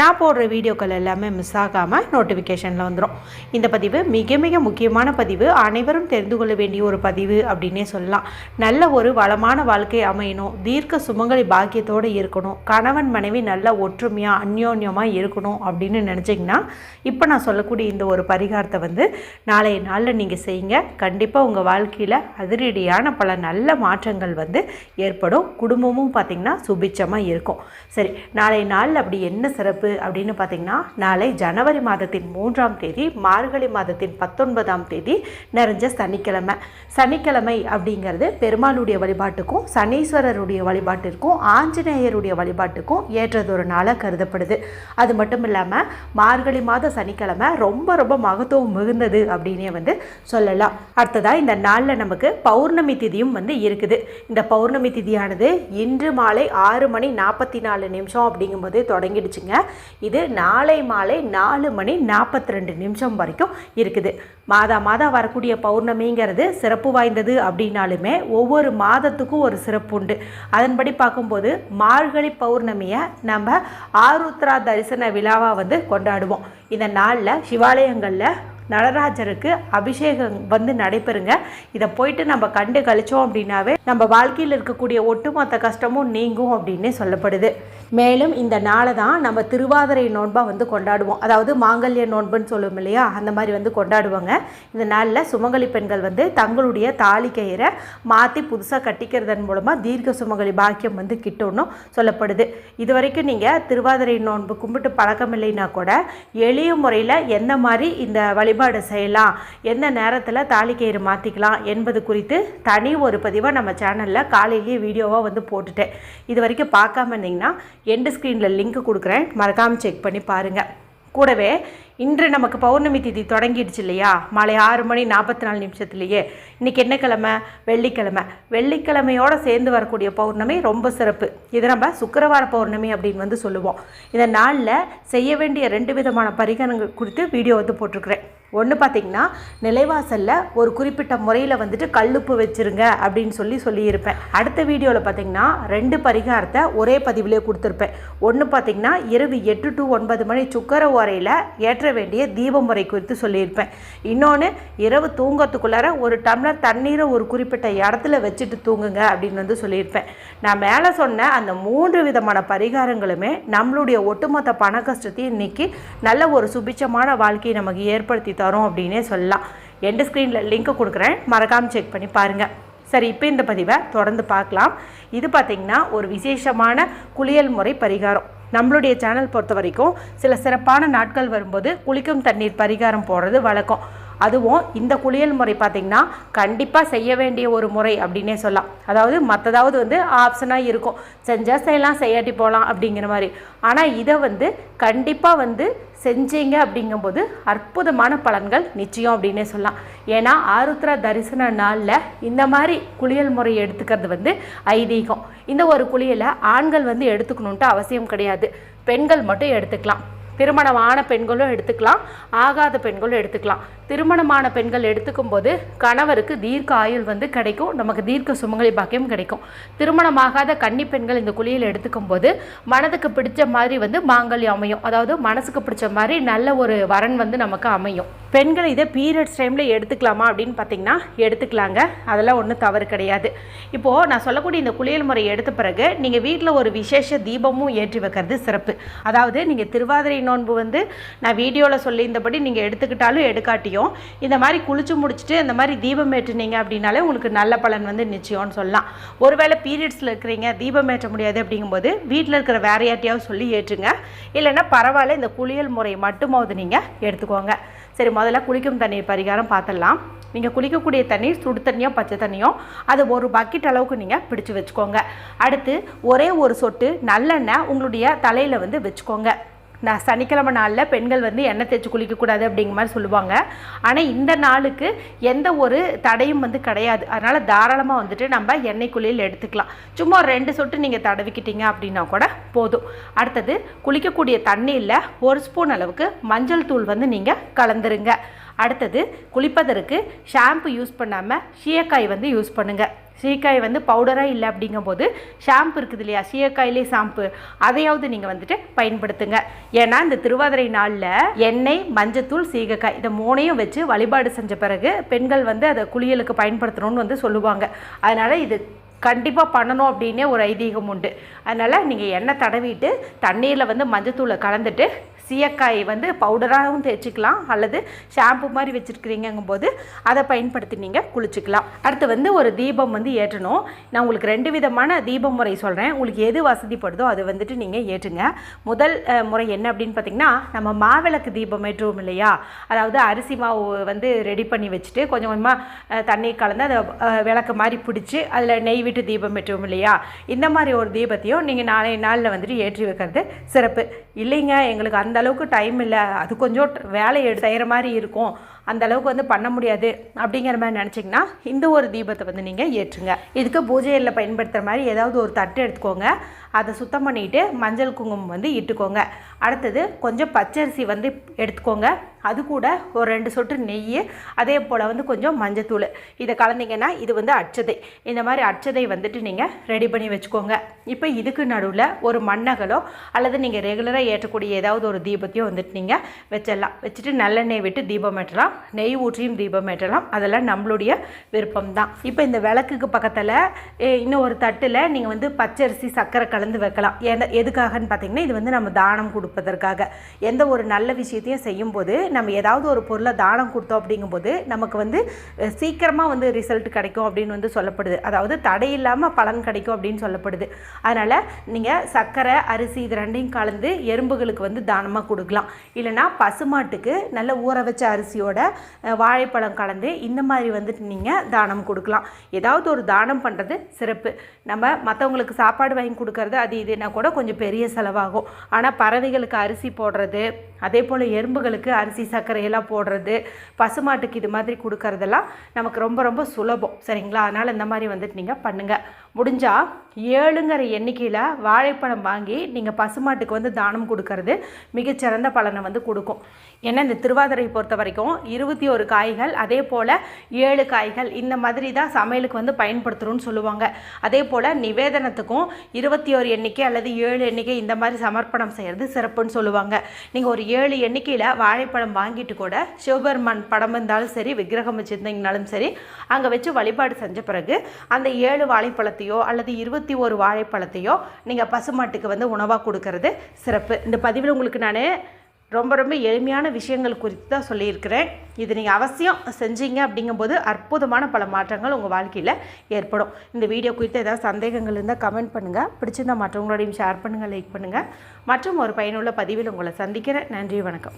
நான் போடுற வீடியோக்கள் எல்லாமே மிஸ் ஆகாமல் நோட்டிஃபிகேஷனில் வந்துடும் இந்த பதிவு மிக மிக முக்கியமான பதிவு. அனைவரும் தெரிந்து கொள்ள வேண்டிய ஒரு பதிவு அப்படின்னே சொல்லலாம். நல்ல ஒரு வளமான வாழ்க்கை அமையணும். தீர்க்க சுமங்கலி பாக்கியத்தோடு இருக்கணும். கணவன் மனைவி நல்ல ஒற்றுமையாக அந்யோன்யமாக இருக்கணும் அப்படின்னு நினச்சிங்கன்னா இப்போ நான் சொல்லக்கூடிய இந்த ஒரு பரிகாரத்தை வந்து நாளைய நாளில் நீங்கள் செய்யுங்க. கண்டிப்பாக உங்கள் வாழ்க்கையில் அதிரடியான பல நல்ல மாற்றங்கள் வந்து ஏற்படும். குடும்பமும் பார்த்திங்கன்னா சுபிச்சமாக இருக்கும். சரி நாளைய நாளில் அப்படி என்ன சிறப்பு அப்படின்னு பார்த்திங்கன்னா நாளை ஜனவரி மாதத்தின் மூன்றாம் தேதி மார்கழி மாதத்தின் பத்தொன்பதாம் தேதி நிறைஞ்ச சனிக்கிழமை. சனிக்கிழமை அப்படிங்கிறது பெருமாளுடைய வழிபாட்டுக்கும் சனீஸ்வரருடைய வழிபாட்டிற்கும் ஆஞ்சநேயருடைய வழிபாட்டுக்கும் ஏற்றதொரு நாளாக கருதப்படுது. அது மட்டும் இல்லாமல் மார்கழி மாத சனிக்கிழமை ரொம்ப ரொம்ப மகத்துவம் மிகுந்தது அப்படின்னே வந்து சொல்லலாம். அடுத்ததாக இந்த நாளில் நமக்கு பௌர்ணமி திதியும் வந்து இருக்குது. இந்த பௌர்ணமி திதியானது இன்று மாலை ஆறு மணி நாற்பத்தி நாலு நிமிஷம் அப்படிங்கும்போது தொடங்கிடுச்சுங்க. இது நாளை மாலை நாலு மணி நாற்பத்தி ரெண்டு நிமிஷம் வரைக்கும் இருக்குது. மாதா மாதம் வரக்கூடிய பௌர்ணமிங்கிறது சிறப்பு வாய்ந்தது அப்படின்னாலுமே ஒவ்வொரு மாதத்துக்கும் ஒரு சிறப்பு உண்டு. அதன்படி பார்க்கும்போது மார்கழி பௌர்ணமியை நம்ம ஆருத்ரா தரிசன விழாவாக வந்து கொண்டாடுவோம். இந்த நாளில் சிவாலயங்களில் நடராஜருக்கு அபிஷேகம் வந்து நடைபெறுங்க. இதை போயிட்டு நம்ம கண்டு கழிச்சோம் அப்படின்னாவே நம்ம வாழ்க்கையில் இருக்கக்கூடிய ஒட்டுமொத்த கஷ்டமும் நீங்கும் அப்படின்னு சொல்லப்படுது. மேலும் இந்த நாளை தான் நம்ம திருவாதிரை நோன்பாக வந்து கொண்டாடுவோம். அதாவது மாங்கல்ய நோன்புன்னு சொல்லுவோம் இல்லையா? அந்த மாதிரி வந்து கொண்டாடுவாங்க. இந்த நாளில் சுமங்கலி பெண்கள் வந்து தங்களுடைய தாலி கயிறை மாற்றி புதுசாக கட்டிக்கிறதன் மூலமாக தீர்க்க சுமங்கலி பாக்கியம் வந்து கிட்டணும் சொல்லப்படுது. இது வரைக்கும் நீங்கள் திருவாதிரை நோன்பு கும்பிட்டு பழக்கம் இல்லைன்னா கூட எளிய முறையில் எந்த மாதிரி இந்த வழிபாடு செய்யலாம்? எந்த நேரத்தில் தாலி கயிறு மாற்றிக்கலாம் என்பது குறித்து தனி ஒரு பதிவாக நம்ம சேனலில் காலையிலேயே வீடியோவாக வந்து போட்டுட்டேன். இது வரைக்கும் பார்க்காம இருந்தீங்கன்னா எண்டு ஸ்க்ரீனில் லிங்க் கொடுக்குறேன். மறக்காமல் செக் பண்ணி பாருங்கள் கூடவே இன்று நமக்கு பௌர்ணமி திதி தொடங்கிடுச்சு இல்லையா? மாலை ஆறு மணி நாற்பத்தி நாலு நிமிஷத்துலேயே. இன்றைக்கி என்ன கிழமை? வெள்ளிக்கிழமை. வெள்ளிக்கிழமையோடு சேர்ந்து வரக்கூடிய பௌர்ணமி ரொம்ப சிறப்பு. இது நம்ம சுக்கரவார பௌர்ணமி அப்படின்னு வந்து சொல்லுவோம். இந்த நாளில் செய்ய வேண்டிய ரெண்டு விதமான பரிகாரங்கள் குறித்து வீடியோ வந்து போட்டிருக்கிறேன். ஒன்று பார்த்தீங்கன்னா நிலைவாசலில் ஒரு குறிப்பிட்ட முறையில் வந்துட்டு கல்லுப்பு வச்சுருங்க அப்படின்னு சொல்லி சொல்லியிருப்பேன். அடுத்த வீடியோவில் பார்த்தீங்கன்னா ரெண்டு பரிகாரத்தை ஒரே பதிவிலே கொடுத்துருப்பேன். ஒன்று பார்த்தீங்கன்னா இரவு எட்டு டு ஒன்பது மணி சுக்கர உரையில் ஏற்ற வேண்டிய தீப முறை குறித்து சொல்லியிருப்பேன். இன்னொன்று இரவு தூங்கத்துக்குள்ளார ஒரு டம்ளர் தண்ணீரை ஒரு குறிப்பிட்ட இடத்துல வச்சுட்டு தூங்குங்க அப்படின்னு வந்து சொல்லியிருப்பேன். நான் மேலே சொன்ன அந்த மூன்று விதமான பரிகாரங்களுமே நம்மளுடைய ஒட்டுமொத்த பண கஷ்டத்தையும் இன்னைக்கு நல்ல ஒரு சுபிச்சமான வாழ்க்கையை நமக்கு ஏற்படுத்தி தரும் அப்படின்னே சொல்லலாம். எண்டு ஸ்க்ரீனில் லிங்க் கொடுக்குறேன் மறக்காமல் செக் பண்ணி பாருங்கள் சரி இப்போ இந்த பதிவை தொடர்ந்து பார்க்கலாம். இது பார்த்திங்கன்னா ஒரு விசேஷமான குளியல் முறை பரிகாரம். நம்மளுடைய சேனல் பொறுத்த வரைக்கும் சில சிறப்பான நாட்கள் வரும்போது குளிக்கும் தண்ணீர் பரிகாரம் போடுறது வழக்கம். அதுவும் இந்த குளியல் முறை பார்த்திங்கன்னா கண்டிப்பாக செய்ய வேண்டிய ஒரு முறை அப்படின்னே சொல்லலாம். அதாவது மற்றதாவது வந்து ஆப்ஷனாக இருக்கும். செஞ்சால் செய்யலாம் செய்யாட்டி போகலாம் அப்படிங்கிற மாதிரி. ஆனால் இதை வந்து கண்டிப்பாக வந்து செஞ்சீங்க அப்படிங்கும்போது அற்புதமான பலன்கள் நிச்சயம் அப்படின்னே சொல்லலாம். ஏன்னா ஆருத்ரா தரிசன நாளில் இந்த மாதிரி குளியல் முறை எடுத்துக்கிறது வந்து ஐதீகம். இந்த ஒரு குளியலை ஆண்கள் வந்து எடுத்துக்கணுன்ட்டு அவசியம் கிடையாது. பெண்கள் மட்டும் எடுத்துக்கலாம். திருமணமான பெண்களும் எடுத்துக்கலாம். ஆகாத பெண்களும் எடுத்துக்கலாம். திருமணமான பெண்கள் எடுத்துக்கும் போது கணவருக்கு தீர்க்க ஆயுள் வந்து கிடைக்கும். நமக்கு தீர்க்க சுமங்கலி பாக்கியம் கிடைக்கும். திருமணமாகாத கன்னி பெண்கள் இந்த குளியல் எடுத்துக்கும் போது மனதுக்கு பிடிச்ச மாதிரி வந்து மாங்கல்யம் அமையும். அதாவது மனசுக்கு பிடிச்ச மாதிரி நல்ல ஒரு வரன் வந்து நமக்கு அமையும். பெண்கள் இதை பீரியட்ஸ் டைமில் எடுத்துக்கலாமா அப்படின்னு பார்த்தீங்கன்னா எடுத்துக்கலாங்க. அதெல்லாம் ஒன்றும் தவறு கிடையாது. இப்போது நான் சொல்லக்கூடிய இந்த குளியல் முறை எடுத்த பிறகு நீங்கள் வீட்டில் ஒரு விசேஷ தீபமும் ஏற்றி வைக்கிறது சிறப்பு. அதாவது நீங்கள் திருவாதிரை நோன்பு வந்து நான் வீடியோவில் சொல்லியிருந்தபடி நீங்கள் எடுத்துக்கிட்டாலும் எடுக்காட்டியும் இந்த மாதிரி குளிச்சு முடிச்சுட்டு இந்த மாதிரி தீபம் ஏற்றுனீங்க அப்படின்னாலே உங்களுக்கு நல்ல பலன் வந்து நிச்சயம்னு சொல்லலாம். ஒருவேளை பீரியட்ஸில் இருக்கிறீங்க தீபம் ஏற்ற முடியாது அப்படிங்கும்போது வீட்டில் இருக்கிற வேற யார்ட்டையாவது சொல்லி ஏற்றுங்க. இல்லைன்னா பரவாயில்ல இந்த குளியல் முறை மட்டுமாவது நீங்கள் எடுத்துக்கோங்க. சரி முதல்ல குளிக்கும் தண்ணீர் பரிகாரம் பார்த்துடலாம். நீங்கள் குளிக்கக்கூடிய தண்ணீர் சுடு தண்ணியோ பச்சை தண்ணியோ அது ஒரு பக்கெட் அளவுக்கு நீங்கள் பிடிச்சி வச்சுக்கோங்க. அடுத்து ஒரே ஒரு சொட்டு நல்லெண்ணெய் உங்களுடைய தலையில் வந்து வச்சுக்கோங்க. நான் சனிக்கிழமை நாளில் பெண்கள் வந்து எண்ணெய் தேய்ச்சி குளிக்கக்கூடாது அப்படிங்கிற மாதிரி சொல்லுவாங்க. ஆனால் இந்த நாளுக்கு எந்த ஒரு தடையும் வந்து கிடையாது. அதனால் தாராளமாக வந்துட்டு நம்ம எண்ணெய் குளியல் எடுத்துக்கலாம். சும்மா ஒரு ரெண்டு சொட்டு நீங்கள் தடவிக்கிட்டீங்க அப்படின்னா கூட போதும். அடுத்தது குளிக்கக்கூடிய தண்ணியில் ஒரு ஸ்பூன் அளவுக்கு மஞ்சள் தூள் வந்து நீங்கள் கலந்துருங்க. அடுத்தது குளிப்பதற்கு ஷாம்பு யூஸ் பண்ணாமல் சீயக்காய் வந்து யூஸ் பண்ணுங்கள் சீக்காய் வந்து பவுடராக இல்லை அப்படிங்கும்போது ஷாம்பு இருக்குது இல்லையா? சீயக்காயிலே ஷாம்பு. அதையாவது நீங்கள் வந்துட்டு பயன்படுத்துங்க. ஏன்னா இந்த திருவாதிரை நாளில் எண்ணெய் மஞ்சத்தூள் சீகக்காய் இதை மூணையும் வச்சு வழிபாடு செஞ்ச பிறகு பெண்கள் வந்து அதை குளியலுக்கு பயன்படுத்தணும்னு வந்து சொல்லுவாங்க. அதனால் இது கண்டிப்பாக பண்ணணும் அப்படின்னே ஒரு ஐதீகம் உண்டு. அதனால் நீங்கள் எண்ணெய் தடவிட்டு தண்ணீரில் வந்து மஞ்சத்தூளை கலந்துட்டு சீயக்காய் வந்து பவுடராகவும் தேய்ச்சிக்கலாம் அல்லது ஷாம்பு மாதிரி வச்சுருக்கிறீங்கும் போது அதை பயன்படுத்தி நீங்கள் குளிச்சுக்கலாம். அடுத்து வந்து ஒரு தீபம் வந்து ஏற்றணும். நான் உங்களுக்கு ரெண்டு விதமான தீப முறை சொல்கிறேன் உங்களுக்கு எது வசதிப்படுதோ அது வந்துட்டு நீங்கள் ஏற்றுங்க. முதல் முறை என்ன அப்படின்னு பார்த்தீங்கன்னா நம்ம மாவிளக்கு தீபம் ஏற்றுவோம் இல்லையா? அதாவது அரிசி மாவு வந்து ரெடி பண்ணி வச்சுட்டு கொஞ்சம் கொஞ்சமாக தண்ணி கலந்து அதை விளக்கு மாதிரி பிடிச்சி அதில் நெய் விட்டு தீபம் ஏற்றுவோம் இல்லையா? இந்த மாதிரி ஒரு தீபத்தையும் நீங்கள் நாளைய நாளில் வந்துட்டு ஏற்றி வைக்கிறது சிறப்பு. இல்லைங்க எங்களுக்கு அந்த அளவுக்கு டைம் இல்லை. அது கொஞ்சம் வேலையை செய்கிற மாதிரி இருக்கும். அந்த அளவுக்கு வந்து பண்ண முடியாது அப்படிங்கிற மாதிரி நினச்சிங்கன்னா இந்த ஒரு தீபத்தை வந்து நீங்கள் ஏற்றுங்க. இதுக்கு பூஜையில் பயன்படுத்துகிற மாதிரி ஏதாவது ஒரு தட்டு எடுத்துக்கோங்க. அதை சுத்தம் பண்ணிவிட்டு மஞ்சள் குங்குமம் வந்து இட்டுக்கோங்க. அடுத்தது கொஞ்சம் பச்சரிசி வந்து எடுத்துக்கோங்க. அது கூட ஒரு ரெண்டு சொட்டு நெய் அதே போல் வந்து கொஞ்சம் மஞ்சத்தூள். இதை கலந்தீங்கன்னா இது வந்து அச்சதை இந்த மாதிரி அச்சதை வந்துட்டு நீங்கள் ரெடி பண்ணி வச்சுக்கோங்க. இப்போ இதுக்கு நடுவில் ஒரு மண்ணகலோ அல்லது நீங்கள் ரெகுலராக ஏற்றக்கூடிய ஏதாவது ஒரு தீபத்தையும் வந்துட்டு நீங்கள் வச்சிடலாம். வச்சுட்டு நல்லெண்ணெய் விட்டு தீபம் ஏற்றலாம். நெய் ஊற்றியும் தீபம் ஏற்றலாம். அதெல்லாம் நம்மளுடைய விருப்பம் தான் இப்போ இந்த விளக்குக்கு பக்கத்தில் இன்னும் ஒரு தட்டில் நீங்கள் வந்து பச்சரிசி சர்க்கரை கலந்து வைக்கலாம். எந்த எதுக்காகன்னு பார்த்தீங்கன்னா இது வந்து நம்ம தானம் கொடுப்பதற்காக. எந்த ஒரு நல்ல விஷயத்தையும் செய்யும்போது நம்ம ஏதாவது ஒரு பொருளை தானம் கொடுத்தோம் அப்படிங்கும்போது நமக்கு வந்து சீக்கிரமாக வந்து ரிசல்ட் கிடைக்கும் அப்படின்னு வந்து சொல்லப்படுது. அதாவது தடை இல்லாமல் பலன் கிடைக்கும் அப்படின்னு சொல்லப்படுது. அதனால் நீங்கள் சர்க்கரை அரிசி இது ரெண்டையும் கலந்து எறும்புகளுக்கு வந்து தானமாக கொடுக்கலாம். இல்லைன்னா பசுமாட்டுக்கு நல்ல ஊற வச்ச அரிசியோட வாழைப்பழம் கலந்து இந்த மாதிரி வந்துட்டு நீங்கள் தானம் கொடுக்கலாம். ஏதாவது ஒரு தானம் பண்ணுறது சிறப்பு. நம்ம மற்றவங்களுக்கு சாப்பாடு வாங்கி கொடுக்கறது அது இதுனா கூட கொஞ்சம் பெரிய செலவாகும். ஆனால் பறவைகளுக்கு அரிசி போடுறது அதே போல் எறும்புகளுக்கு அரிசி சர்க்கரையெல்லாம் போடுறது பசுமாட்டுக்கு இது மாதிரி கொடுக்கறதெல்லாம் நமக்கு ரொம்ப ரொம்ப சுலபம். சரிங்களா? அதனால் இந்த மாதிரி வந்துட்டு நீங்கள் பண்ணுங்கள் முடிஞ்சால் ஏழுங்கிற எண்ணிக்கையில் வாழைப்பழம் வாங்கி நீங்கள் பசுமாட்டுக்கு வந்து தானம் கொடுக்கறது மிகச்சிறந்த பலனை வந்து கொடுக்கும். ஏன்னா இந்த திருவாதிரை பொறுத்த வரைக்கும் இருபத்தி ஒரு காய்கள் அதே போல் ஏழு காய்கள் இந்த மாதிரி தான் சமையலுக்கு வந்து பயன்படுத்துகிறோன்னு சொல்லுவாங்க. அதே போல் நிவேதனத்துக்கும் இருபத்தி ஒரு எண்ணிக்கை அல்லது ஏழு எண்ணிக்கை இந்த மாதிரி சமர்ப்பணம் செய்கிறது சிறப்புன்னு சொல்லுவாங்க. நீங்கள் ஒரு ஏழு எண்ணிக்கையில் வாழைப்பழம் வாங்கிட்டு கூட சிவபெருமான் படம் இருந்தாலும் சரி விக்கிரகம் வச்சுருந்தீங்கனாலும் சரி அங்கே வச்சு வழிபாடு செஞ்ச பிறகு அந்த ஏழு பழத்தையோ அல்லது இருபத்தி ஒரு வாழைப்பழத்தையோ நீங்கள் பசுமாட்டுக்கு வந்து உணவாக கொடுக்கறது சிறப்பு. இந்த பதிவில் உங்களுக்கு நான் ரொம்ப ரொம்ப எளிமையான விஷயங்கள் குறித்து தான் சொல்லியிருக்கிறேன். இது நீங்கள் அவசியம் செஞ்சீங்க அப்படிங்கும்போது அற்புதமான பல மாற்றங்கள் உங்கள் வாழ்க்கையில் ஏற்படும். இந்த வீடியோ குறித்து ஏதாவது சந்தேகங்கள் இருந்தால் கமெண்ட் பண்ணுங்கள் பிடிச்சிருந்தா மற்றவங்களோடையும் ஷேர் பண்ணுங்கள் லைக் பண்ணுங்கள் மற்றும் ஒரு பயனுள்ள பதிவில் உங்களை சந்திக்கிறேன். நன்றி வணக்கம்.